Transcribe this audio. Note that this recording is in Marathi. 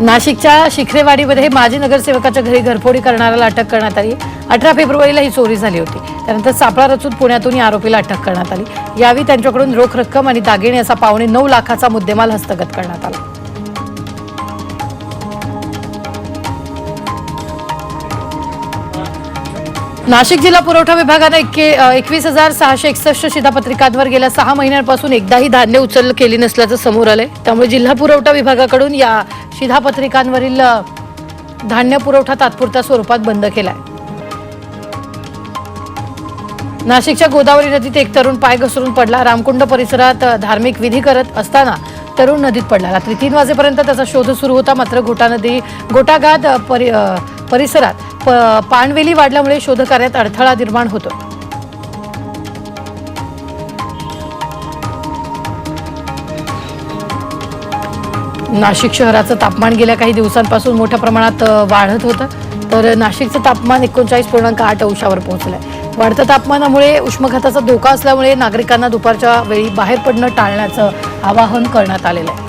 नाशिकच्या शिखरेवाडीमध्ये माजी नगरसेवकाच्या घरी घरफोडी करणाऱ्याला अटक करण्यात आली. अठरा फेब्रुवारीला ही चोरी झाली होती. त्यानंतर सापळा रचून पुण्यातून या आरोपीला अटक करण्यात आली. यावेळी त्यांच्याकडून रोख रक्कम आणि दागिने असा पावणे नऊ लाखाचा मुद्देमाल हस्तगत करण्यात आला. नाशिक जिल्हा पुरवठा विभागानं एक्के एकवीस हजार सहाशे एकसष्ट शिधापत्रिकांवर गेल्या सहा महिन्यांपासून एकदाही धान्य उचल केली नसल्याचं समोर आलंय. त्यामुळे जिल्हा पुरवठा विभागाकडून या शिधापत्रिकांवरील धान्य पुरवठा तात्पुरत्या स्वरूपात बंद केलाय. नाशिकच्या गोदावरी नदीत एक तरुण पाय घसरून पडला. रामकुंड परिसरात धार्मिक विधी करत असताना तरुण नदीत पडला. रात्री तीन वाजेपर्यंत त्याचा शोध सुरू होता. मात्र घोटा नदी गोटाघाट परि परिसरात पाणवेली वाढल्यामुळे शोधकार्यात अडथळा निर्माण होतो. नाशिक शहराचं तापमान गेल्या काही दिवसांपासून मोठ्या प्रमाणात वाढत होतं. तर नाशिकचं तापमान एकोणचाळीस पूर्णांक आठ अंशावर पोहोचलंय. वाढत्या तापमानामुळे उष्माघाताचा धोका असल्यामुळे नागरिकांना दुपारच्या वेळी बाहेर पडणं टाळण्याचं आवाहन करण्यात आलेलं आहे.